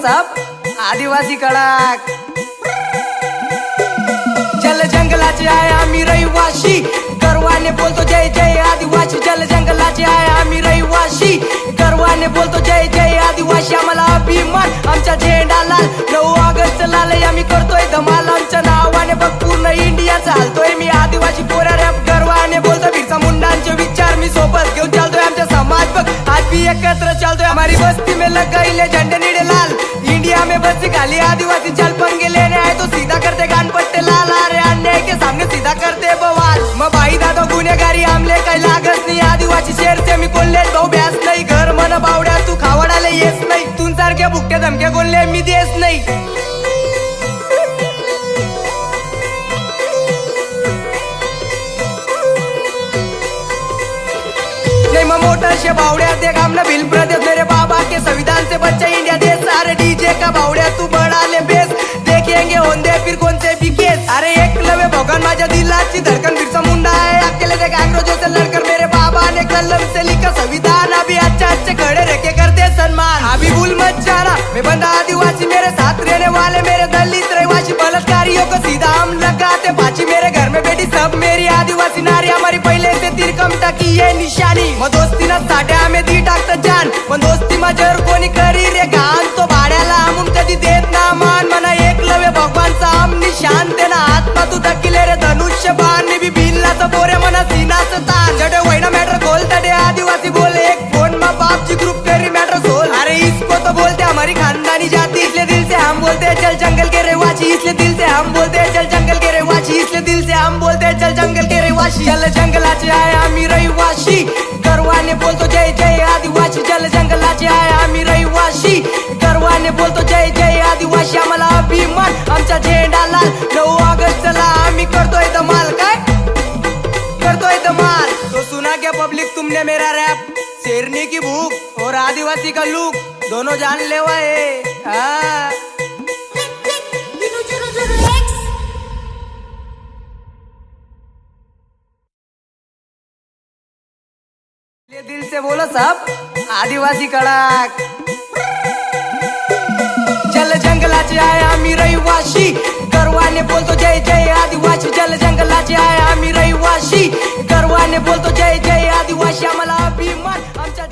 साप आदिवासी कडक. जल जंगलाचे आहे आम्ही रहिवाशी गर्वाने बोलतो जय जय आदिवासी. जल जंगलाचे आहे आम्ही रहिवाशी गर्वाने बोलतो जय जय आदिवासी. आम्हाला अभिमान आमचा झेंडा लाल नऊ ऑगस्ट लाल आम्ही करतोय धमाल आमच्या नावाने बघ पूर्ण इंडिया चालतोय. मी आदिवासी पोरा रॅप गर्वाने बोलतो. बिरसा मुंडांचे विचार मी सोबत घेऊन चालतोय. आमच्या समाज बघ आज भी एकत्र चालतोय. हमारी बस्ती में लग गईले झंडे नीडे लाल. इंडिया खाली आदिवासी चल पण गेले आए तो सीधा करते कान पट्टे लाल अरे अन्याय के सामने सीधा करते बवाल. मग बाई दादा गुन्हेगारी आमले काही लागत नाही. आदिवासी शेर ते मी कोल्हे. भाऊ ब्यास नाही. घर मन बावड्या तू खावडाले येस नाही. तू सारख्या बुकट्या धमक्या कोल्हे मी देस नाही. नहीं मैं मोटर से बावड़िया देख हमने बिल प्रदेश मेरे बाबा. के संविधान से बच्चा इंडिया देश सारे डीजे का बावड़िया. धड़कन बिरसा मुंडा है, अकेले देख अंग्रेज़ों से लड़कर मेरे बाबा ने कलम से लिखा संविधान। अभी अच्छे अच्छे खड़े रह के करते सम्मान अभी भूल मत जाना, मैं बंदा आदिवासी, मेरे साथ रहने वाले, मेरे दलित, रहवासी, बलात्कारियों को सीधा हम लगाते। पाची मेरे घर में बेटी, सब मेरी आदिवासी नारी, हमारी पहले से तिरकमटा तक ये निशानी। मग दोस्तीना साठ्या आम्ही चल के रेवाची इसलिए दिल से हम बोलते हैं चल जंगल के रेवाची इसलिए दिल से हम बोलते हैं चल जंगल के रेवाशी चल जंगलाचे आहे आम्ही रहिवाशी गर्वाने बोलतो जय जय आदिवासी जल जंगलाचे आहे आम्ही रहिवाशी गर्वाने बोलतो जय जय आदिवासी आम्हाला अभिमान आमचा झेंडा लाल नऊ ऑगस्टला आम्ही करतोय धमाल काय? करतोय धमाल. तो सुना क्या पब्लिक तुमने मेरा रैप शेरनी की भूख और आदिवासी का लुक दोनों जान ले है हाँ. दिल से बोलो सब आदिवासी कडाक। जल जंगलाचे आया आम्ही रहिवाशी गर्वाने बोलतो जय जय आदिवासी. जल जंगलाचे आया आम्ही रहिवाशी गर्वाने बोलतो जय जय आदिवासी. आम्हाला अभिमान आमच्या